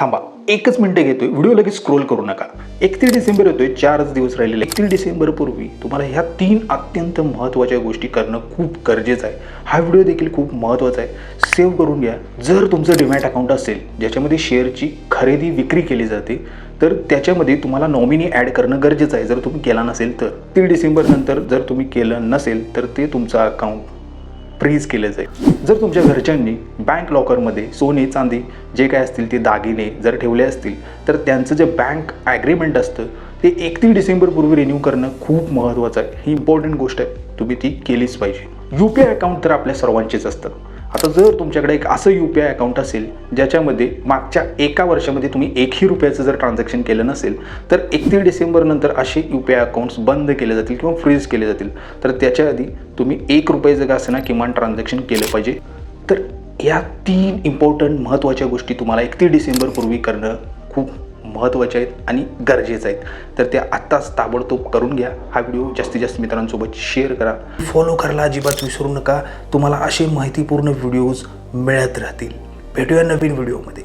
थांबा एकच मिनटं घेतोय. व्हिडिओ लगेच स्क्रोल करू नका. एकतीस डिसेंबर येतोय चारच दिवस राहिलेले. एकतीस डिसेंबरपूर्वी तुम्हाला ह्या तीन अत्यंत महत्त्वाच्या गोष्टी करणं खूप गरजेचं आहे. हा व्हिडिओ देखील खूप महत्त्वाचा आहे. सेव्ह करून घ्या. जर तुमचं डिमॅट अकाउंट असेल ज्याच्यामध्ये शेअरची खरेदी विक्री केली जाते तर त्याच्यामध्ये तुम्हाला नॉमिनी ॲड करणं गरजेचं आहे. जर तुम्ही केला नसेल तर. तीन डिसेंबरनंतर जर तुम्ही केलं नसेल तर ते तुमचं अकाउंट फ्रीज केलं जाईल. जर तुमच्या घरच्यांनी बँक लॉकरमध्ये सोने चांदी जे काय असतील ते दागिने जर ठेवले असतील तर त्यांचं जे बँक ॲग्रीमेंट असतं ते एकतीस डिसेंबरपूर्वी रिन्यू करणं खूप महत्त्वाचं आहे. ही इम्पॉर्टंट गोष्ट आहे. तुम्ही ती केलीच पाहिजे. यू पी आय अकाउंट तर आपल्या सर्वांचेच असतं. आता जर तुमच्याकडे एक असं यू पी आय अकाउंट असेल ज्याच्यामध्ये मागच्या एका वर्षामध्ये तुम्ही एकही रुपयाचं जर ट्रान्झॅक्शन केलं नसेल तर एकतीस डिसेंबर नंतर असे यू पी आय अकाउंट्स बंद केले जातील किंवा फ्रीज केले जातील. तर त्याच्या आधी तुम्ही एक रुपयाचं का असेना किमान ट्रान्झॅक्शन केलं पाहिजे तर या तीन इम्पॉर्टंट महत्त्वाच्या गोष्टी तुम्हाला एकतीस डिसेंबरपूर्वी करणं खूप महत्त्वाच्या आहेत आणि गरजेचं आहेत. तर त्या आत्ताच ताबडतोब करून घ्या. हा व्हिडिओ जास्तीत जास्त मित्रांसोबत शेअर करा. फॉलो करायला अजिबात विसरू नका. तुम्हाला असे माहितीपूर्ण व्हिडिओज मिळत राहतील. भेटूया नवीन व्हिडिओमध्ये